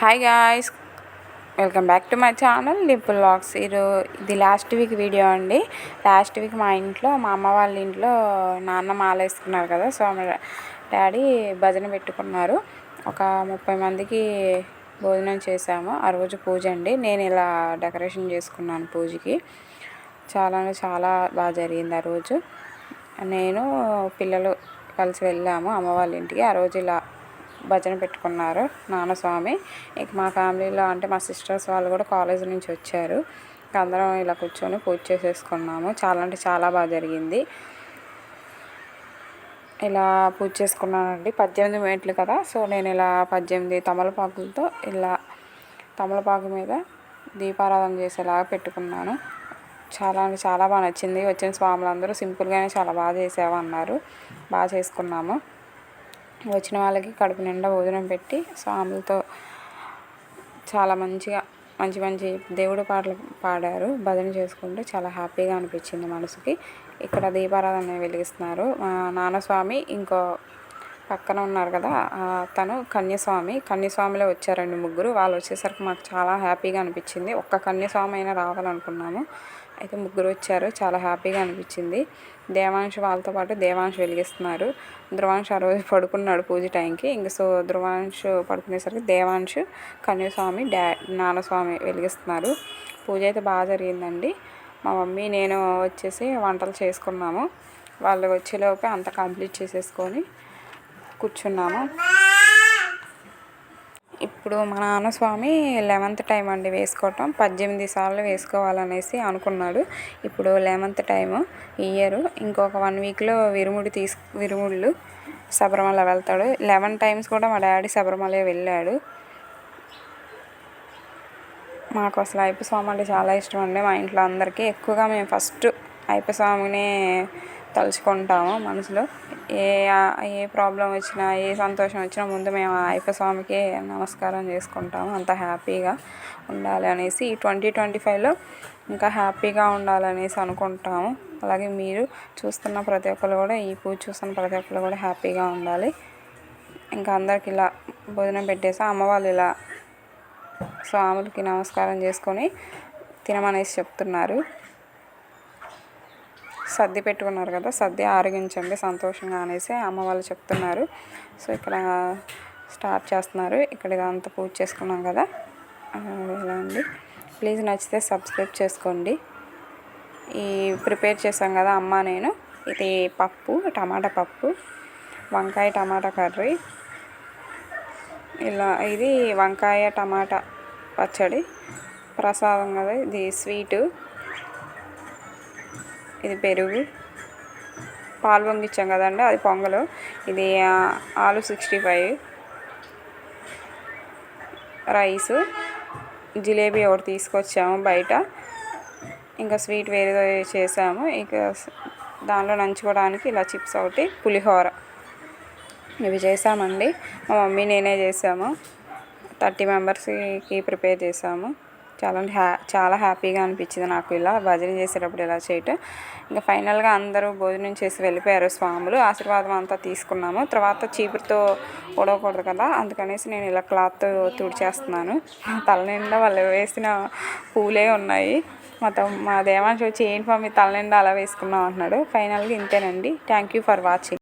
Hi guys welcome back to my channel లింపుల్ లాక్స్ ఈరో ఇది లాస్ట్ వీక్ వీడియో అండి. లాస్ట్ వీక్ మా ఇంట్లో మా అమ్మ వాళ్ళ ఇంట్లో నాన్న మాల వేసుకున్నారు కదా సో డాడీ భజన పెట్టుకున్నారు. ఒక ముప్పై మందికి భోజనం చేశాము. ఆ రోజు పూజ అండి. నేను ఇలా డెకరేషన్ చేసుకున్నాను పూజకి. చాలా చాలా బాగా జరిగింది ఆ రోజు. నేను పిల్లలు కలిసి వెళ్ళాము అమ్మ వాళ్ళ ఇంటికి. ఆ రోజు ఇలా భజన పెట్టుకున్నారు నాన్నస్వామి. ఇక మా ఫ్యామిలీలో అంటే మా సిస్టర్స్ వాళ్ళు కూడా కాలేజ్ నుంచి వచ్చారు. ఇక అందరం ఇలా కూర్చొని పూజ చేసేసుకున్నాము. చాలా అంటే చాలా బాగా జరిగింది. ఇలా పూజ చేసుకున్నానండి. పద్దెనిమిది మినిట్లు కదా సో నేను ఇలా పద్దెనిమిది తమలపాకులతో ఇలా తమలపాకు మీద దీపారాధన చేసేలాగా పెట్టుకున్నాను. చాలా అంటే చాలా బాగా నచ్చింది. వచ్చిన స్వాములందరూ సింపుల్గానే చాలా బాగా చేసావు అన్నారు బాగా చేసుకున్నాము. వచ్చిన వాళ్ళకి కడుపు నిండా భోజనం పెట్టి స్వాములతో చాలా మంచిగా మంచి మంచి దేవుడు పాటలు పాడారు. భజన చేసుకుంటూ చాలా హ్యాపీగా అనిపించింది మనసుకి. ఇక్కడ దీపారాధన వెలిగిస్తున్నారు. నాన్నస్వామి ఇంకో పక్కన ఉన్నారు కదా తను కన్యస్వామి. కన్యస్వామిలో వచ్చారండి ముగ్గురు. వాళ్ళు వచ్చేసరికి మాకు చాలా హ్యాపీగా అనిపించింది. ఒక్క కన్యస్వామి అయినా రావాలనుకున్నాము. అయితే ముగ్గురు వచ్చారు. చాలా హ్యాపీగా అనిపించింది. దేవాంశ్ వాళ్ళతో పాటు దేవాంశ్ వెలిగిస్తున్నారు. ధ్రువాంశ్ ఆ రోజు పడుకున్నాడు పూజ టైంకి. ఇంక సో ధ్రువాంశ్ పడుకునేసరికి దేవాంశ్ కన్యస్వామి డా నాన్నస్వామి వెలిగిస్తున్నారు. పూజ అయితే బాగా జరిగిందండి. మా మమ్మీ నేను వచ్చేసి వంటలు చేసుకున్నాము. వాళ్ళు వచ్చేలోపే అంత కంప్లీట్ చేసేసుకొని కూర్చున్నాము. ఇప్పుడు మా నాన్న స్వామి లెవెంత్ టైం అండి వేసుకోవటం. పద్దెనిమిది సార్లు వేసుకోవాలనేసి అనుకున్నాడు. ఇప్పుడు లెవెంత్ టైము ఇయర్. ఇంకొక వన్ వీక్లో విరుముడి తీసు విరుముళ్ళు శబరిమల వెళ్తాడు. లెవెన్ టైమ్స్ కూడా మా డాడీ శబరిమల వెళ్ళాడు. మాకు అసలు అయ్యప్ప స్వామి అంటే చాలా ఇష్టం అండి. మా ఇంట్లో అందరికీ ఎక్కువగా మేము ఫస్ట్ అయ్యప్ప స్వామినే తలుచుకుంటాము మనసులో. ఏ ఏ ప్రాబ్లం వచ్చినా ఏ సంతోషం వచ్చినా ముందు మేము అయ్యప్ప స్వామికి నమస్కారం చేసుకుంటాము. అంత హ్యాపీగా ఉండాలి అనేసి ఈ ట్వంటీ ట్వంటీ ఫైవ్లో ఇంకా హ్యాపీగా ఉండాలనేసి అనుకుంటాము. అలాగే మీరు చూస్తున్న ప్రతి ఒక్కరు కూడా ఈ పూజ చూస్తున్న ప్రతి ఒక్కరు కూడా హ్యాపీగా ఉండాలి. ఇంకా అందరికి ఇలా భోజనం పెట్టేసి అమ్మ వాళ్ళు ఇలా స్వాములకి నమస్కారం చేసుకొని తినమనేసి చెప్తున్నారు. సర్ది పెట్టుకున్నారు కదా సర్ది ఆరగించండి సంతోషంగా అనేసి అమ్మ వాళ్ళు చెప్తున్నారు. సో ఇక్కడ స్టార్ట్ చేస్తున్నారు. ఇక్కడ ఇదంతా పూజ చేసుకున్నాం కదా. ఇలా అండి? ప్లీజ్ నచ్చితే సబ్స్క్రైబ్ చేసుకోండి. ఈ ప్రిపేర్ చేసాం కదా అమ్మ నేను. ఇది పప్పు టమాటా పప్పు వంకాయ టమాటా కర్రీ. ఇలా ఇది వంకాయ టమాటా పచ్చడి. ప్రసాదం కదా ఇది స్వీటు. ఇది పెరుగు. పాలు పొంగిచ్చాం కదండి అది పొంగలు. ఇది ఆలు సిక్స్టీ ఫైవ్ రైసు. జిలేబీ ఒకటి తీసుకొచ్చాము బయట. ఇంకా స్వీట్ వేరేదో చేసాము. ఇక దానిలో నంచుకోవడానికి ఇలా చిప్స్ ఒకటి పులిహోర. ఇవి చేసామండి. మా మమ్మీ నేనే చేసాము. థర్టీ మెంబర్స్కి ప్రిపేర్ చేసాము. చాలా హ్యా చాలా హ్యాపీగా అనిపించింది నాకు ఇలా భజన చేసేటప్పుడు ఇలా చేయటం. ఇంకా ఫైనల్గా అందరూ భోజనం చేసి వెళ్ళిపోయారు స్వాములు. ఆశీర్వాదం అంతా తీసుకున్నాము. తర్వాత చీపురుతో ఉడవకూడదు కదా అందుకనేసి నేను ఇలా క్లాత్తో తుడిచేస్తున్నాను. తల నిండా వాళ్ళు వేసిన పూలే ఉన్నాయి. మొత్తం మా దేవాంశ వచ్చి ఏంటి మమ్మీ తల నిండా అలా వేసుకున్నాం అంటున్నాడు. ఫైనల్గా ఇంతేనండి. Thank you for watching.